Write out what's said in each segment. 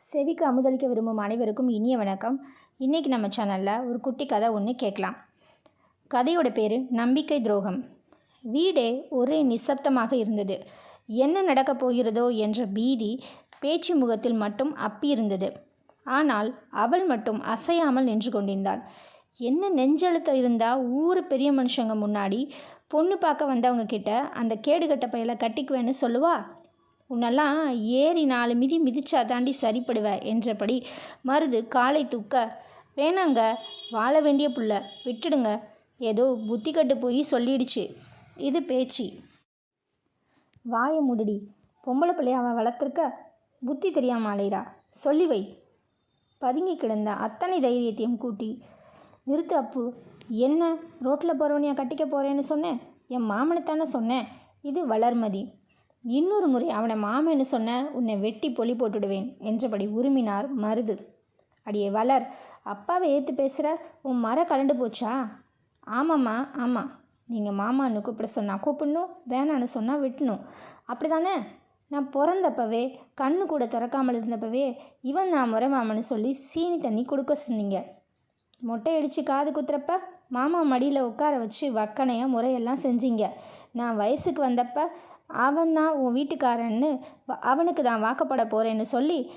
செவிக்கு அமுதளிக்க விரும்பும் அனைவருக்கும் இனிய வணக்கம். இன்றைக்கி நம்ம சேனலில் ஒரு குட்டி கதை ஒன்று கேட்கலாம். கதையோட பேர் நம்பிக்கை துரோகம். வீடே ஒரே நிசப்தமாக இருந்தது. என்ன நடக்கப் போகிறதோ என்ற பீதி பேச்சு முகத்தில் மட்டும் அப்பியிருந்தது ஆனால் அவள் மட்டும் அசையாமல் நின்று கொண்டிருந்தாள். என்ன நெஞ்செழுத்தம் இருந்தால் ஊர் பெரிய மனுஷங்க முன்னாடி பொண்ணு பார்க்க வந்தவங்க கிட்ட அந்த கேடுகட்ட பயலை கட்டிக்குவேன்னு சொல்லுவா? உன்னெல்லாம் ஏறி நாலு மிதி மிதிச்சா தாண்டி சரிப்படுவ என்றபடி மருது காலை தூக்க வேணாங்க வாழ வேண்டிய புள்ள விட்டுடுங்க. ஏதோ புத்தி கட்டு போய் சொல்லிடுச்சு. இது பேச்சு. வாயை முடிடி பொம்பளை பிள்ளைய அவன் வளர்த்துருக்க? புத்தி தெரியாம அலைகிறா சொல்லி வை. பதுங்கி கிடந்த அத்தனை தைரியத்தையும் கூட்டி நிறுத்து அப்பு. என்ன ரோட்டில் போகிறவனையா கட்டிக்க போகிறேன்னு சொன்னேன் என் மாமனைத்தானே சொன்னேன் இது வளர்மதி. இன்னொரு முறை அவனை மாமன்னு சொன்ன உன்னை வெட்டி பொலி போட்டுடுவேன் என்றபடி உருமினார் மருது. அடியே வளர் அப்பாவை ஏற்று பேசுகிற உன் மர கலண்டு போச்சா? ஆமாம்மா ஆமாம் நீங்கள் மாமான்னு கூப்பிட சொன்னால் கூப்பிடணும் வேணான்னு சொன்னால் விட்டணும். அப்படி தானே நான் பிறந்தப்பவே கண்ணு கூட திறக்காமல் இருந்தப்பவே இவன் நான் முறை மாமன்னு சொல்லி சீனி தண்ணி கொடுக்க சொன்னீங்க. மொட்டை அடித்து காது குத்துறப்ப மாமா மடியில் உட்கார வச்சு வக்கனையாக முறையெல்லாம் செஞ்சீங்க. நான் வயசுக்கு வந்தப்ப அவன் தான் உன் வீட்டுக்காரன்னு வ- அவனுக்கு தான் வாக்கப்பட போகிறேன்னு சொல்லி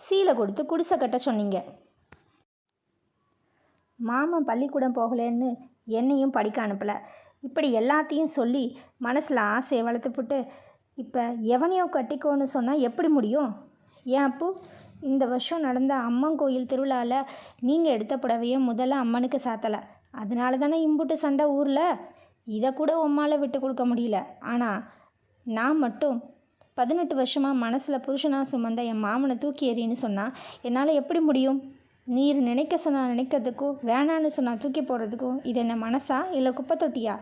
சீலை கொடுத்து குடிசை கட்ட சொன்னீங்க. மாமன் பள்ளிக்கூடம் போகலேன்னு என்னையும் படிக்க அனுப்பலை. இப்படி எல்லாத்தையும் சொல்லி மனசில் ஆசையை வளர்த்துப்புட்டு இப்போ எவனையோ கட்டிக்கோன்னு சொன்னால் எப்படி முடியும்? ஏன் அப்போ? இந்த வருஷம் நடந்த அம்மன் கோயில் திருவிழாவில் நீங்கள் எடுத்த புடவையை முதல்ல அம்மனுக்கு சாத்தலை. அதனால தானே இம்புட்டு சண்டை ஊரில்? இதை கூட உம்மால் விட்டு கொடுக்க முடியல. ஆனால் நான் மட்டும் பதினெட்டு வருஷமாக மனசில் புருஷனாக சுமந்த என் மாமனை தூக்கி எறின்னு சொன்னால் என்னால் எப்படி முடியும்? நீர் நினைக்க சொன்னால் நினைக்கிறதுக்கும் வேணான்னு சொன்னால் தூக்கி போடுறதுக்கும் இது என்ன மனசா இல்லை குப்பை தொட்டியா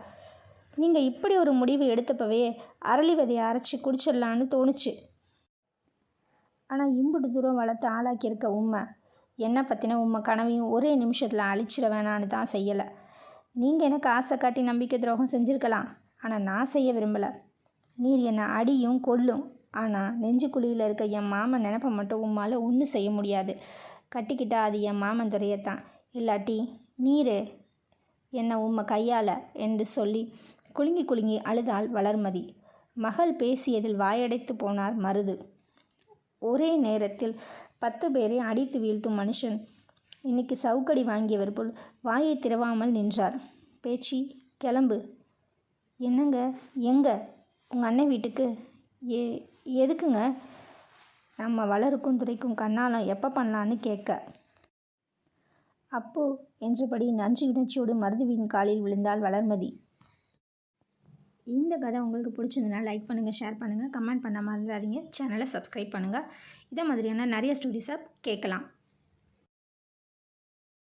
நீங்கள் இப்படி ஒரு முடிவு எடுத்தப்பவே அரளி விதையை அரைச்சி குடிச்சிடலான்னு தோணுச்சு. ஆனால் இம்புட்டு தூரம் வளர்த்து ஆளாக்கியிருக்க உண்மை என்னை பற்றின உண்மை கனவையும் ஒரே நிமிஷத்தில் அழிச்சிட வேணான்னு தான் செய்யலை. நீங்கள் எனக்கு ஆசை காட்டி நம்பிக்கை துரோகம் செஞ்சுருக்கலாம். ஆனால் நான் செய்ய விரும்பலை. நீர் என்னை அடியும் கொல்லும். ஆனால் நெஞ்சுக்குழியில் இருக்க என் மாமன் நினப்பை மட்டும் உம்மால் ஒன்றும் செய்ய முடியாது. கட்டிக்கிட்டா அது என் மாமன் துறையத்தான் இல்லாட்டி நீர் என்னை உம்மை கையால் என்று சொல்லி குலுங்கி குலுங்கி அழுதாள் வளர்மதி. மகள் பேசியதில் வாயடைத்து போனார் மருது. ஒரே நேரத்தில் பத்து பேரை அடித்து வீழ்த்தும் மனுஷன் இன்னைக்கு சவுக்கடி வாங்கியவர் போல் வாயை திறவாமல் நின்றார். பேச்சி கிளம்பு. என்னங்க? எங்க? உங்கள் அண்ணன் வீட்டுக்கு? ஏ எதுக்குங்க? நம்ம வளருக்கும் துறைக்கும் கண்ணாலம் எப்போ பண்ணலான்னு கேட்க. அப்போ என்றபடி நன்றி உணர்ச்சியோடு மருதுவின் காலில் விழுந்தாள் வளர்மதி. இந்த கதை உங்களுக்கு பிடிச்சிருந்தனா லைக் பண்ணுங்கள் ஷேர் பண்ணுங்கள் கமெண்ட் பண்ண மறந்துடாதீங்க. சேனலை சப்ஸ்கிரைப் பண்ணுங்கள் இதே மாதிரியான நிறைய ஸ்டோரிஸை கேட்கலாம்.